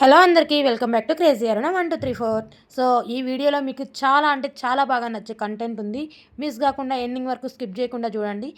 Hello అందరికీ welcome back to crazy Aruna one two three four. So ఈ వీడియోలో మీకు చాలా అంటే చాలా బాగా నచ్చే కంటెంట్ ఉంది. మిస్ కాకుండా ఎండింగ్ వరకు స్కిప్ చేయకుండా చూడండి.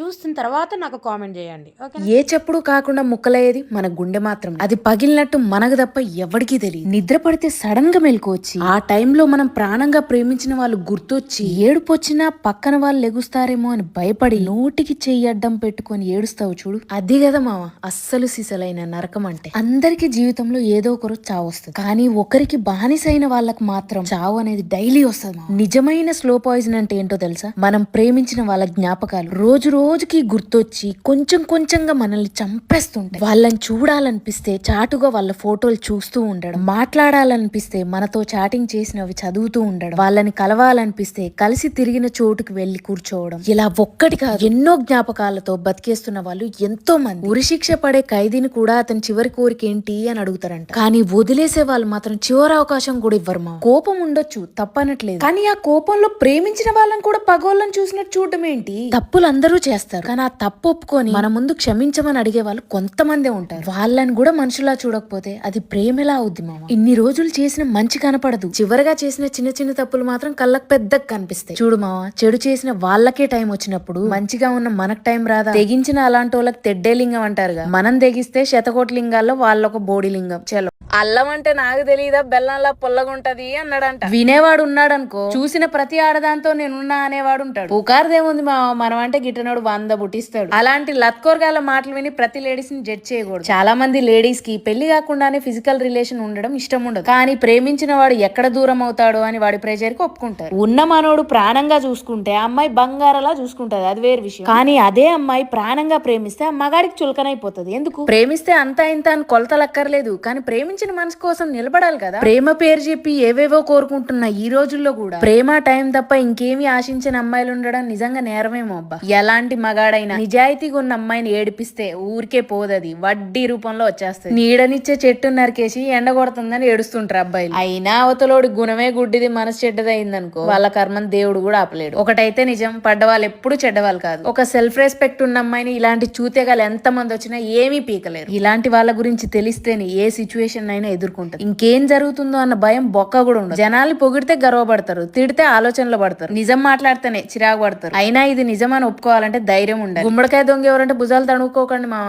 చూసిన తర్వాత నాకు కామెంట్ చేయండి. ఏ చెప్పుడు కాకుండా ముక్కలయ్యేది మన గుండె మాత్రం. అది పగిలినట్టు మనకు తప్ప ఎవరికీ తెలియదు. నిద్ర పడితే సడన్గా మెలకు ఆ టైంలో మనం ప్రాణంగా ప్రేమించిన వాళ్ళు గుర్తొచ్చి ఏడుపు వచ్చినా పక్కన వాళ్ళు లెగుస్తారేమో అని భయపడి నోటికి చెయ్యి అడ్డం పెట్టుకొని ఏడుస్తావు చూడు. అది కదా మామ అస్సలు సిసలైన నరకం అంటే. అందరికి జీవితంలో ఏదో ఒకరు చావు వస్తుంది. కానీ ఒకరికి బానిసైన వాళ్ళకి మాత్రం చావు అనేది డైలీ వస్తుంది నిజమైన స్లో పాయిజన్ అంటే ఏంటో తెలుసా? మనం ప్రేమించిన వాళ్ళ జ్ఞాపకాలు. రోజు రోజు రోజుకి గుర్తొచ్చి కొంచెం కొంచెంగా మనల్ని చంపేస్తుంటాయి. వాళ్ళని చూడాలనిపిస్తే చాటుగా వాళ్ళ ఫోటోలు చూస్తూ ఉండడం మాట్లాడాలనిపిస్తే మనతో చాటింగ్ చేసినవి చదువుతూ ఉండడం వాళ్ళని కలవాలనిపిస్తే కలిసి తిరిగిన చోటుకి వెళ్ళి కూర్చోవడం. ఇలా ఒక్కటి కాదు ఎన్నో జ్ఞాపకాలతో బతికేస్తున్న వాళ్ళు ఎంతో మంది ఉరిశిక్ష పడే ఖైదీని కూడా అతని చివరి కోరిక ఏంటి అని అడుగుతారంట. కానీ వదిలేసే వాళ్ళు మాత్రం చివరి అవకాశం కూడా ఇవ్వరు మా కోపం ఉండొచ్చు తప్పనట్లేదు. కానీ ఆ కోపంలో ప్రేమించిన వాళ్ళని కూడా పగోళ్ళని చూసినట్టు చూడటం ఏంటి? తప్పులు అందరూ చేస్తారు. కానీ ఆ తప్పు ఒప్పుకొని మన ముందు క్షమించమని అడిగే వాళ్ళు కొంతమందే ఉంటారు. వాళ్ళని కూడా మనుషులా చూడకపోతే అది ప్రేమలా అవుద్ది మామ. ఇన్ని రోజులు చేసిన మంచి కనపడదు. చివరిగా చేసిన చిన్న చిన్న తప్పులు మాత్రం కళ్ళకు పెద్దగా కనిపిస్తాయి. చూడు మామ చెడు చేసిన వాళ్ళకే టైం వచ్చినప్పుడు మంచిగా ఉన్న మనకు టైం రాదా? తెగించిన అలాంటి వాళ్ళకి తెడ్డే లింగం అంటారుగా. మనం తెగిస్తే శతకోటి లింగాల్లో వాళ్ళొక బోడి లింగం. చలో. అల్లం అంటే నాకు తెలియదా బెల్లంలా పొల్లగుంటది అన్నాడంట. వినేవాడు ఉన్నాడనుకో. చూసిన ప్రతి ఆడదాంతో నేనున్నా అనేవాడు ఉంటాడు పుకారదేముంది మా మనం అంటే గిట్టనోడు వంద బుట్టిస్తాడు. అలాంటి లత్కోరగాల మాటలు విని ప్రతి లేడీస్ని జడ్జ్ చేయకూడదు. చాలా మంది లేడీస్కి పెళ్ళి కాకుండానే ఫిజికల్ రిలేషన్ ఉండడం ఇష్టం ఉండదు కానీ ప్రేమించిన వాడు ఎక్కడ దూరం అవుతాడో అని వాడి ప్రెజర్కి ఒప్పుకుంటారు. ఉన్న మనోడు ప్రాణంగా చూసుకుంటే అమ్మాయి బంగారలా చూసుకుంటది. అది వేరే విషయం. కానీ అదే అమ్మాయి ప్రాణంగా ప్రేమిస్తే ఆ మగాడికి చులకనైపోతుంది. ఎందుకు? ప్రేమిస్తే అంతా ఇంత అని కొలతలక్కర్లేదు. కానీ ప్రేమించిన మనసు కోసం నిలబడాలి కదా? ప్రేమ పేరు చెప్పి ఏవేవో కోరుకుంటున్న ఈ రోజుల్లో కూడా ప్రేమ టైం తప్ప ఇంకేమి ఆశించిన అమ్మాయిలు ఉండడం నిజంగా నేరమేమో అబ్బా. ఎలాంటి మగాడైనా నిజాయితీగా ఉన్న అమ్మాయిని ఏడిపిస్తే ఊరికే పోదది. వడ్డీ రూపంలో వచ్చేస్తుంది. నీడనిచ్చే చెట్టు నరికేసి ఎండ కొడుతుందని ఏడుస్తుంటారు అబ్బాయిలు. అయినా అవతలోడి గుణమే గుడ్డిది మనసు చెడ్డదైందనుకో వాళ్ళ కర్మని దేవుడు కూడా ఆపలేడు. ఒకటైతే నిజం పడ్డవాళ్ళు ఎప్పుడు చెడ్డవాళ్ళు కాదు. ఒక సెల్ఫ్ రెస్పెక్ట్ ఉన్న అమ్మాయిని ఇలాంటి చూతేగాలు ఎంత మంది వచ్చినా ఏమీ పీకలేరు. ఇలాంటి వాళ్ళ గురించి తెలిస్తేనే ఏ సిచ్యువేషన్ అయినా ఎదుర్కొంటారు. ఇంకేం జరుగుతుందో అన్న భయం బొక్క కూడా ఉండదు. జనాలు పొగిడితే గర్వపడతారు తిడితే ఆలోచనలో పడతారు నిజం మాట్లాడితేనే చిరాకు పడతారు. అయినా ఇది నిజం అని ఒప్పుకోవాలంటే ధైర్యం ఉండాలి. గుమ్మడికాయ దొంగ ఎవరంటే భుజాలు తణుకోకండి మా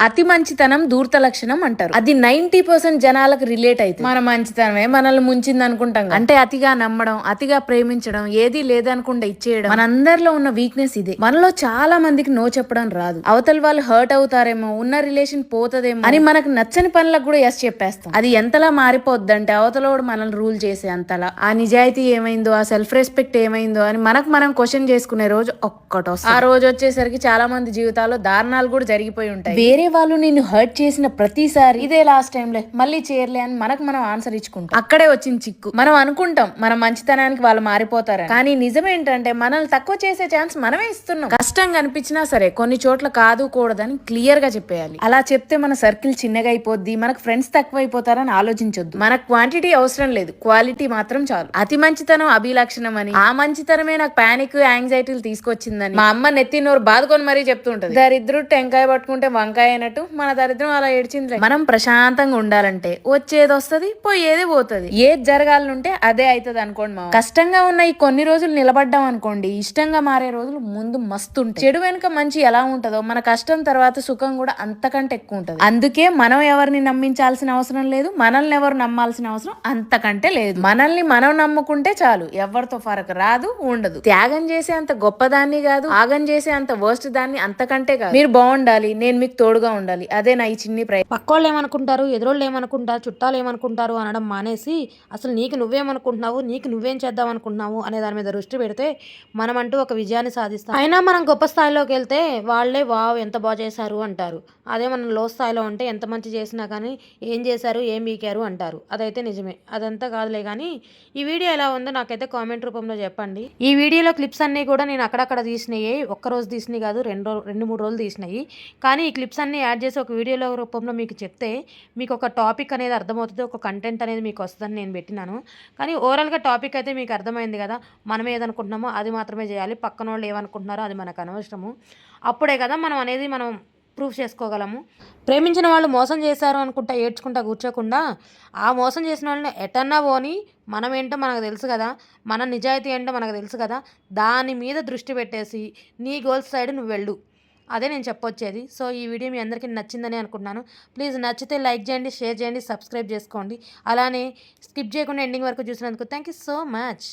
అతి మంచితనం దూర్త లక్షణం అంటారు. అది నైన్టీ పర్సెంట్ జనాలకు రిలేట్ అవుతుంది. మన మంచితనమే మనల్ని ముంచింది అనుకుంటాం. అంటే అతిగా నమ్మడం అతిగా ప్రేమించడం ఏది లేదనుకుండా ఇచ్చేయడం. మనందరిలో ఉన్న వీక్నెస్ ఇదే. మనలో చాలా మందికి నో చెప్పడం రాదు. అవతల వాళ్ళు హర్ట్ అవుతారేమో ఉన్న రిలేషన్ పోతదేమో అని మనకు నచ్చని పనులకు కూడా ఎస్ చెప్పేస్తాం. అది ఎంతలా మారిపోద్దంటే అవతలోడు మనల్ని రూల్ చేసే అంతలా. ఆ నిజాయితీ ఏమైందో ఆ సెల్ఫ్ రెస్పెక్ట్ ఏమైందో అని మనకు మనం క్వశ్చన్ చేసుకునే రోజు ఒక్కటో ఆ రోజు వచ్చేసరికి చాలా మంది జీవితాల్లో దారుణాలు కూడా జరిగిపోయి ఉంటాయి. వేరే వాళ్ళు నిన్ను హర్ట్ చేసిన ప్రతిసారి. ఇదే లాస్ట్ టైంలే మళ్ళీ చేయర్లే అని మనకు మనం ఆన్సర్ ఇచ్చుకుంటాం. అక్కడే వచ్చింది చిక్కు. మనం అనుకుంటాం మన మంచితనానికి వాళ్ళు మారిపోతారు కానీ నిజం ఏంటంటే మనల్ని తక్కువ చేసే ఛాన్స్ మనమే ఇస్తున్నాం. కష్టంగా అనిపించినా సరే కొన్ని చోట్ల కాదు కూడదని క్లియర్గా చెప్పేయాలి. అలా చెప్తే మన సర్కిల్ చిన్నగా అయిపోద్ది మనకు ఫ్రెండ్స్ తక్కువ అయిపోతారని ఆలోచించొద్దు. మన క్వాంటిటీ అవసరం లేదు క్వాలిటీ మాత్రం చాలు. అతి మంచితనం అభిలక్షణం అని ఆ మంచితనమే నాకు పానిక్ యాంగ్జైటీలు తీసుకొచ్చిందని మా అమ్మ నెత్తినోరు బాధకొని బాదుకొని మరీ చెప్తుంటది. దరిద్రుడు టెంకాయ పట్టుకుంటే వంకాయ అయినట్టు మన దరిద్రం అలా ఏడ్చింది మనం ప్రశాంతంగా ఉండాలంటే వచ్చేది వస్తది పోయేది పోతది. ఏది జరగాలనుంటే అదే అవుతుంది అనుకోండి మా కష్టంగా ఉన్న ఈ కొన్ని రోజులు నిలబడ్డాం అనుకోండి ఇష్టంగా మారే రోజులు ముందు మస్తు ఉంటాయి. చెడు వెనుక మంచి ఎలా ఉంటుందో మన కష్టం తర్వాత సుఖం కూడా అంతకంటే ఎక్కువ ఉంటుంది. అందుకే మనం ఎవరిని నమ్మించాల్సిన అవసరం లేదు మనల్ని ఎవరు నమ్మాల్సిన అవసరం అంతకంటే లేదు. మనల్ని మనం నమ్ముకుంటే చాలు ఎవరితో ఫరక్ రాదు ఉండదు. త్యాగం చేసే అంత గొప్పదాన్ని కాదు ఆగం చేసే అంత వర్స్ట్ దాన్ని అంతకంటే కాదు. మీరు బాగుండాలి నేను మీకు తోడుగా ఉండాలి. అదే నా ఈ చిన్ని ప్రయత్నం పక్కోళ్ళు ఏమనుకుంటారు? ఎదురోళ్ళు ఏమనుకుంటారు? చుట్టాలు ఏమనుకుంటారు? అనడం మానేసి అసలు నీకు నువ్వేమనుకుంటున్నావు? నీకు నువ్వేం చేద్దాం అనుకుంటున్నావు అనే దాని మీద దృష్టి పెడితే మనమంటూ ఒక విజయాన్ని సాధిస్తాం. అయినా మనం గొప్ప స్థాయిలోకి వెళ్తే వాళ్ళే వావ్ ఎంత బాగా చేశారు అంటారు. అదే మనం లో స్థాయిలో ఉంటే ఎంత మంచి చేసినా కానీ ఏం చేశారు? ఏం బీకారు అంటారు. అదైతే నిజమే. అదంతా కాదులే కానీ ఈ వీడియో ఎలా ఉందో నాకైతే కామెంట్ రూపంలో చెప్పండి. ఈ వీడియోలో క్లిప్స్ అన్నీ కూడా నేను అక్కడక్కడ తీసినాయి. ఒక్కరోజు తీసినాయి కాదు రెండు రెండు మూడు రోజులు తీసినాయి. కానీ ఈ క్లిప్స్ అన్నీ యాడ్ చేసి ఒక వీడియోలో రూపంలో మీకు చెప్తే మీకు ఒక టాపిక్ అనేది అర్థమవుతుంది ఒక కంటెంట్ అనేది మీకు వస్తుందని నేను పెట్టినాను. కానీ ఓవరాల్గా టాపిక్ అయితే మీకు అర్థమైంది కదా మనం ఏదనుకుంటున్నామో అది మాత్రమే చేయాలి పక్కన వాళ్ళు ఏమనుకుంటున్నారో అది మనకు అనవసరము. అప్పుడే కదా మనం అనేది మనం ప్రూఫ్ చేసుకోగలము. ప్రేమించిన వాళ్ళు మోసం చేశారు అనుకుంటా ఏడ్చుకుంటా కూర్చోకుండా ఆ మోసం చేసిన వాళ్ళని ఎటన్నా పోని మనం ఏంటో మనకు తెలుసు కదా మన నిజాయితీ ఏంటో మనకు తెలుసు కదా దాని మీద దృష్టి పెట్టేసి నీ గోల్స్ సైడ్ నువ్వు వెళ్ళు. అదే నేను చెప్పొచ్చేది. సో ఈ వీడియో మీ అందరికీ నచ్చిందని అనుకుంటున్నాను. ప్లీజ్ నచ్చితే లైక్ చేయండి షేర్ చేయండి సబ్స్క్రైబ్ చేసుకోండి. అలానే స్కిప్ చేయకుండా ఎండింగ్ వరకు చూసినందుకు థ్యాంక్ యూ సో మచ్.